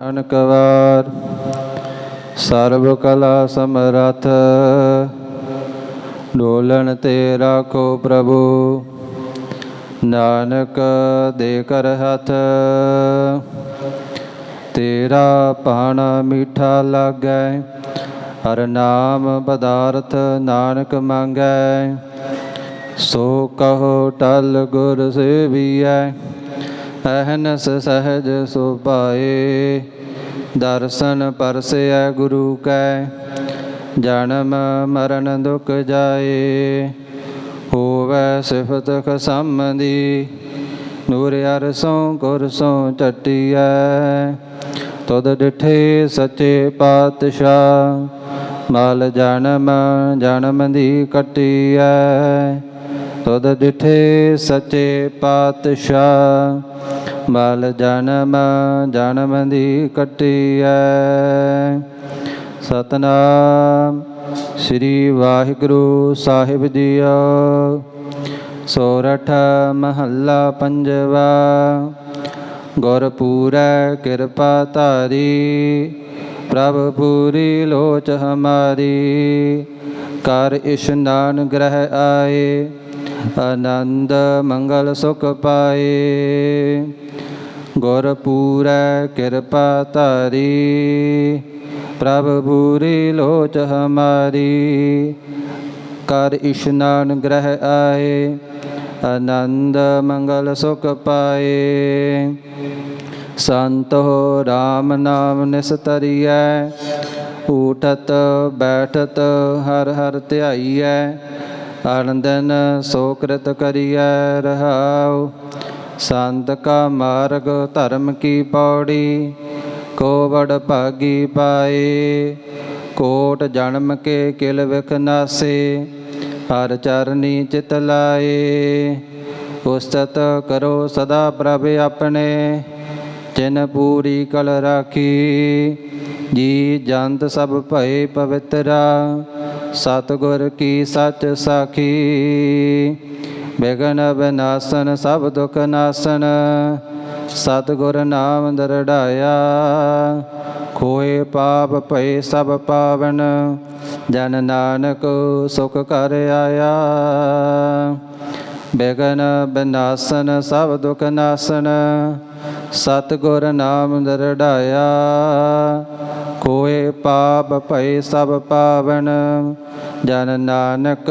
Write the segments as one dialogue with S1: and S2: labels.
S1: ਅਨਕ ਵਾਰ, ਸਰਬ ਕਲਾ ਸਮਰਥ, ਡੋਲਣ ਤੇ ਰਾਖੋ ਪ੍ਰਭੂ। ਨਾਨਕ ਦੇ ਕਰ ਹੱਥ, ਤੇਰਾ ਪਾਣਾ ਮੀਠਾ ਲਾਗੈ। ਹਰ ਨਾਮ ਪਦਾਰਥ ਨਾਨਕ ਮੰਗੈ। ਸੋ ਕਹੋ ਟਲ ਗੁਰ ਸੇਵੀਐ। ਅਹਨਸ ਸਹਜ ਸੁਭਾਏ। ਦਰਸ਼ਨ ਪਰਸੈ ਗੁਰੂ ਕੈ, ਜਨਮ ਮਰਨ ਦੁਖ ਜਾਏ। ਹੋਵੈ ਸਿਫਤ ਖਸਮਦੀ ਨੂਰ ਅਰਸੋਂ ਗੁਰਸੋਂ ਚਟਿਐ। ਤਦ ਡਿਠੇ ਸੱਚੇ ਪਾਤਸ਼ਾਹ, ਮਲ ਜਨਮ ਜਨਮ ਦੀ ਕਟਿਐ। ਤਦ ਡਿਠੇ ਸੱਚੇ ਪਾਤਸ਼ਾਹ ਮਲ ਜਨਮ ਜਨਮ ਦੀ ਕਟਿਐ। ਸਤਨਾਮ ਸ੍ਰੀ ਵਾਹਿਗੁਰੂ ਸਾਹਿਬ ਜੀਓ। ਸੋਰਠ ਮਹੱਲਾ ਪੰਜਵਾ। ਗੁਰ ਪੂਰੈ ਕਿਰਪਾ ਧਾਰੀ, ਪ੍ਰਭ ਪੂਰੀ ਲੋਚ ਹਮਾਰੀ। ਕਰ ਇਸ਼ਨਾਨ ਗ੍ਰਹਿ ਆਏ। ਆਨੰਦ ਮੰਗਲ ਸੁਖ ਪਾਏ ਗੁਰ ਪੂਰੈ ਕਿਰਪਾ ਧਾਰੀ ਪ੍ਰਭ ਪੂਰੀ ਲੋਚ ਹਮਾਰੀ ਕਰ ਇਸ਼ਨਾਨ ਗ੍ਰਹਿ ਆਏ ਆਨੰਦ ਮੰਗਲ ਸੁਖ ਪਾਏ ਸੰਤੋ RAM ਨਾਮ ਨਿਸਤਰੀਐ ਉਠਤ ਬੈਠਤ ਹਰ ਹਰ ਧਿਆਈਐ ਆਨੰਦਨ ਸੋ ਕ੍ਰਿਤ ਕਰੀਐ ਰਹਾਉ। ਸੰਤ ਕਾ ਮਾਰਗ ਧਰਮ ਕੀ ਪੌੜੀ ਕੋ ਵਡ ਭਾਗੀ ਪਾਏ। ਕੋਟ ਜਨਮ ਕੇ ਕਿਲ ਵਿਖ ਨਾਸੇ, ਹਰ ਚਰਨੀ ਚਿਤ ਲਾਏ। ਉਸਤਤ ਕਰੋ ਸਦਾ ਪ੍ਰਭ ਆਪਣੇ, ਜਿਨ ਪੂਰੀ ਕਲ ਰਾਖੀ। ਜੀ ਜੰਤ ਸਭ ਭਏ ਪਵਿੱਤਰਾ, ਸਤਿਗੁਰ ਕੀ ਸੱਚ ਸਾਖੀ। ਬਿਗਨ ਬਿਨਾਸਨ ਸਭ ਦੁਖ ਨਾਸਨ, ਸਤਿਗੁਰ ਨਾਮ ਦਰੜਾਇਆ। ਖੋਏ ਪਾਪ ਭਏ ਸਭ ਪਾਵਨ, ਜਨ ਨਾਨਕ ਸੁਖ ਕਰ ਆਇਆ। ਬਿਗਨ ਬਿਨਾਸਨ ਸਭ ਦੁਖ ਨਾਸਨ, ਸਤਿਗੁਰ ਨਾਮ ਦਰੜਾਇਆ। ਪਾਪ ਭਏ ਸਭ ਪਾਵਨ, ਜਨ ਨਾਨਕ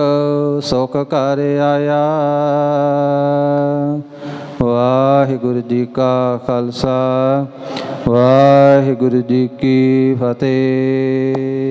S1: ਸੁਖ ਕਰ ਆਇਆ। ਵਾਹਿਗੁਰੂ ਜੀ ਕਾ ਖਾਲਸਾ, ਵਾਹਿਗੁਰੂ ਜੀ ਕੀ ਫਤਿਹ।